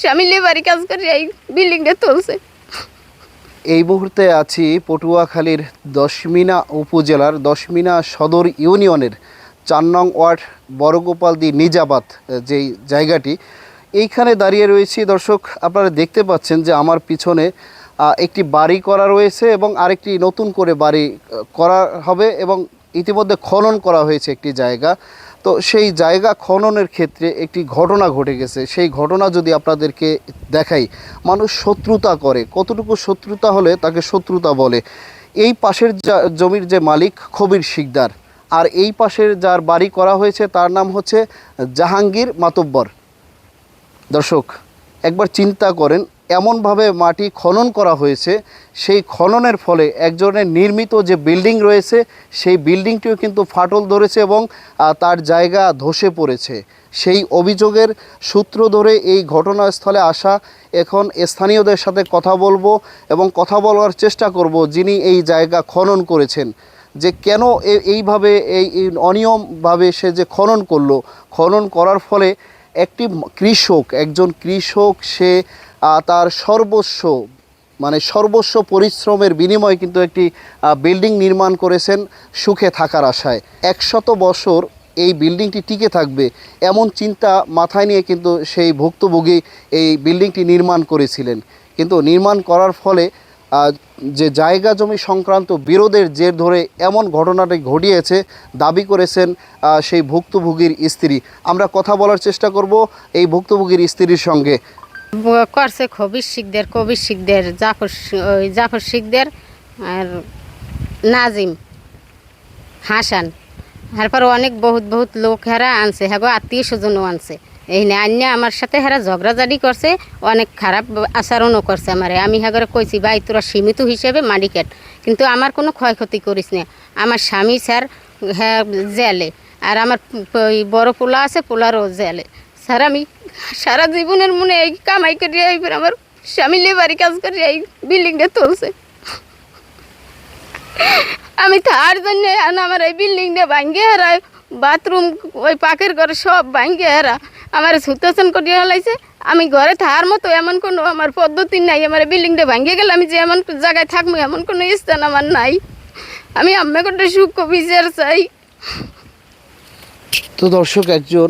স্বামী লেবারি কাজ করে এই বিল্ডিংটা তুলছে। এই মুহূর্তে আছি পটুয়াখালীর দশমিনা উপজেলার দশমিনা সদর ইউনিয়নের চার নং ওয়ার্ড বড়গোপালদি নিজাবাদ যেই জায়গাটি। এইখানে দাঁড়িয়ে রয়েছি। দর্শক, আপনারা দেখতে পাচ্ছেন যে আমার পিছনে একটি বাড়ি করা রয়েছে এবং আরেকটি নতুন করে বাড়ি করা হবে এবং ইতিমধ্যে খনন করা হয়েছে একটি জায়গা। তো সেই জায়গা খননের ক্ষেত্রে একটি ঘটনা ঘটে গেছে। সেই ঘটনা যদি আপনাদেরকে দেখাই, মানুষ শত্রুতা করে। কতটুকু শত্রুতা হলে তাকে শত্রুতা বলে? এই পাশের জমির যে মালিক খবির শিকদার, আর এই পাশের যার বাড়ি করা হয়েছে তার নাম হচ্ছে জাহাঙ্গীর মাতব্বর। দর্শক একবার চিন্তা করেন, এমনভাবে মাটি খনন করা হয়েছে, সেই খননের ফলে একজনের নির্মিত যে বিল্ডিং রয়েছে, সেই বিল্ডিংটিও কিন্তু ফাটল ধরেছে এবং তার জায়গা ধসে পড়েছে। সেই অভিযোগের সূত্র ধরে এই ঘটনাস্থলে আসা এখন স্থানীয়দের সাথে কথা বলব এবং কথা বলার চেষ্টা করব যিনি এই জায়গা খনন করেছেন। যে কেন এইভাবে এই এই অনিয়মভাবে সে যে খনন করল, খনন করার ফলে একটি কৃষক, একজন কৃষক, সে তার সর্বস্ব মানে সর্বস্ব পরিশ্রমের বিনিময়ে কিন্তু একটি বিল্ডিং নির্মাণ করেছেন সুখে থাকার আশায়। একশত বছর এই বিল্ডিংটি টিকে থাকবে এমন চিন্তা মাথায় নিয়ে কিন্তু সেই ভুক্তভোগী এই বিল্ডিংটি নির্মাণ করেছিলেন। কিন্তু নির্মাণ করার ফলে যে জায়গা জমি সংক্রান্ত বিরোধের জের ধরে এমন ঘটনাটি ঘটিয়েছে, দাবি করেছেন সেই ভুক্তভোগীর স্ত্রী। আমরা কথা বলার চেষ্টা করব এই ভুক্তভোগীর স্ত্রীর সঙ্গে। করছে খবির শিখদের কবির শিখদের, জাফর জাফর শিখদের আর নাজিম হাসান। তারপর অনেক বহুত বহুত লোক হেরা আনছে হ্যাঁ আত্মীয় স্বজনও আনছে। এই না আমার সাথে হেরা ঝগড়াঝাড়ি করছে, অনেক খারাপ আচরণও করছে আমারে। আমি হ্যাঁ কইছি, ভাই, তোরা সীমিত হিসেবে মালিকেট কিন্তু আমার কোনো ক্ষয়ক্ষতি করিস না। আমার স্বামী স্যার হ্যাঁ জেলে, আর আমার বড় পোলা আছে, পোলারও জেলে। স্যার, আমি সারা জীবনের মনে এই কামাই করি এইবার আমার স্বামী লেবারি কাজ করি এই বিল্ডিংটা তুলছে। আমি তার জন্য আমার এই বিল্ডিংটা ভাঙ্গে হারায় বাথরুম, ওই পাকের ঘরে সব ভাঙ্গে এরা। আমার সুতাসন করিয়ে হলাইছে। আমি ঘরে থাকার মতো এমন কোনো আমার পদ্ধতি নাই। আমার বিল্ডিংটা ভাঙ্গে গেলে আমি যে এমন জায়গায় থাকব, এমন কোনো স্থান আমার নাই। আমি আম্মা করতে সুখ বিচার চাই। তো দর্শক, একজন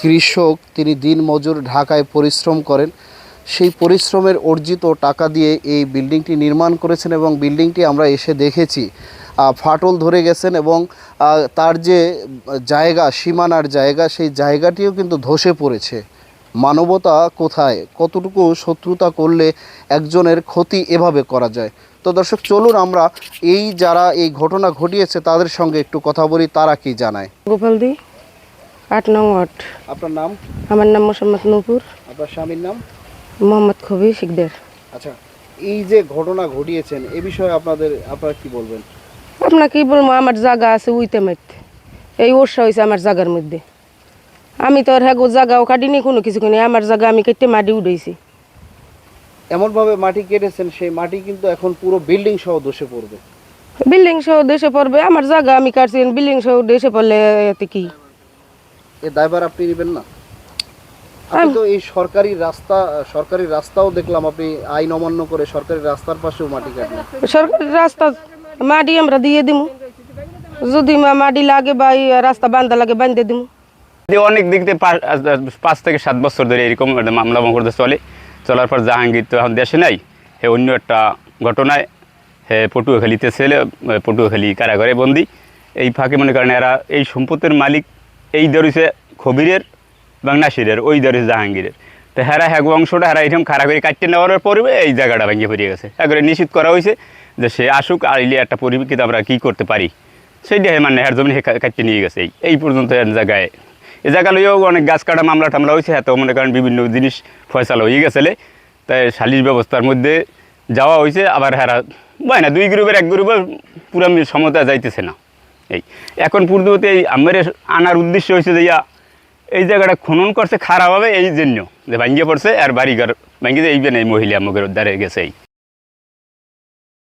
কৃষক, তিনি দিন মজুর ঢাকায় পরিশ্রম করেন। সেই পরিশ্রমের অর্জিত টাকা দিয়ে এই বিল্ডিংটি নির্মাণ করেছেন এবং বিল্ডিংটি আমরা এসে দেখেছি। ফাটল ধরে গেছেন এবং তার যে জায়গা সীমানার জায়গা সেই জায়গাটিও কিন্তু ধসে পড়েছে। মানবতা কোথায়? কতটুকু শত্রুতা করলে একজনের ক্ষতি এভাবে করা যায়? তো দর্শক চলুন আমরা এই যারা এই ঘটনা ঘটিয়েছে তাদের সঙ্গে একটু কথা বলি তারা কি জানায়? গোপালদি আট নং ওয়ার্ড। আপনার নাম? আমার নাম মোসাম্মদ নূপুর। আপনার স্বামীর নাম? মোহাম্মদ খবি শিকদের। আচ্ছা এই যে ঘটনা ঘটিয়েছেন এ বিষয়ে আপনাদের আপনারা কি বলবেন? আপনার কি বলব আমার জায়গা আছে উইতে মাইতে এই ওরসা হয়েছে আমার জায়গার মধ্যে। আমি তো আর হ্যাঁ জায়গাও কাটিনি কোনো কিছু করি আমার জায়গা আমি কেটে মাটি উঠেছি এমনভাবে মাটি কেটেছেন সেই মাটি কিন্তু এখন পুরো বিল্ডিং সহ ধসে পড়বে। বিল্ডিং সহ দেশে পড়বে আমার জায়গা আমি কাটছি বিল্ডিং সহ দেশে পড়লে এতে কি? এ দায়ভার আপনি নেবেন না। আপনি তো এই সরকারি রাস্তা সরকারি রাস্তাও দেখলাম আপনি আইন অমান্য করে সরকারি রাস্তার পাশেও মাটি কাটলেন। সরকারি রাস্তা মাটি আমরা দিয়ে দিমু। যদি মাটি লাগে বা রাস্তা বান্ধা লাগে বান্ধে দিমু। অনেক দিক থেকে পাঁচ- থেকে সাত বছর ধরে এরকম মামলা মকরদা চলে, চলার পর জাহাঙ্গীর তো এখন দেশে নাই, হে অন্য একটা ঘটনায় হে পটুয়াখালীতে ছেলে পটুয়াখালী কারাগারে বন্দি। এই ফাঁকে মনে করেন এরা এই সম্পত্তির মালিক, এই ধরেছে খবিরের এবং নাসিরের, ওই ধরেছে জাহাঙ্গীরের। তো হেরা হ্যাগো অংশটা হেরা এরকম খারাপ করে কাটতে নেওয়ার পরে এই জায়গাটা ভেঙে পড়িয়ে গেছে। একবারে নিশ্চিত করা হয়েছে যে সে আসুক আর ইলে একটা পরিপ্রেক্ষিতে আমরা কী করতে পারি। সেইটা মানে হের জমি কাটতে নিয়ে গেছে। এই- পর্যন্ত জায়গায়। এ জায়গা লইয়াও অনেক গাছ কাটা মামলা টামলা হয়েছে, এত মনে করেন বিভিন্ন জিনিস ফয়সালা হয়ে গেছে তাই সালিশ ব্যবস্থার মধ্যে যাওয়া হয়েছে, আবার হেরা হয় না, দুই গ্রুপের এক গ্রুপের পুরো সমতা যাইতেছে না। এই এখন পূর্ববর্তী এই আমার আনার উদ্দেশ্য হয়েছে যে ইয়া এই জায়গাটা খনন করছে খারাপ হবে, এই জন্য যে ভাঙ্গিয়ে পড়ছে আর বাড়িঘর ভাঙ্গিয়ে এই এই মহিলা আমাদের উদ্ধারে গেছে এই।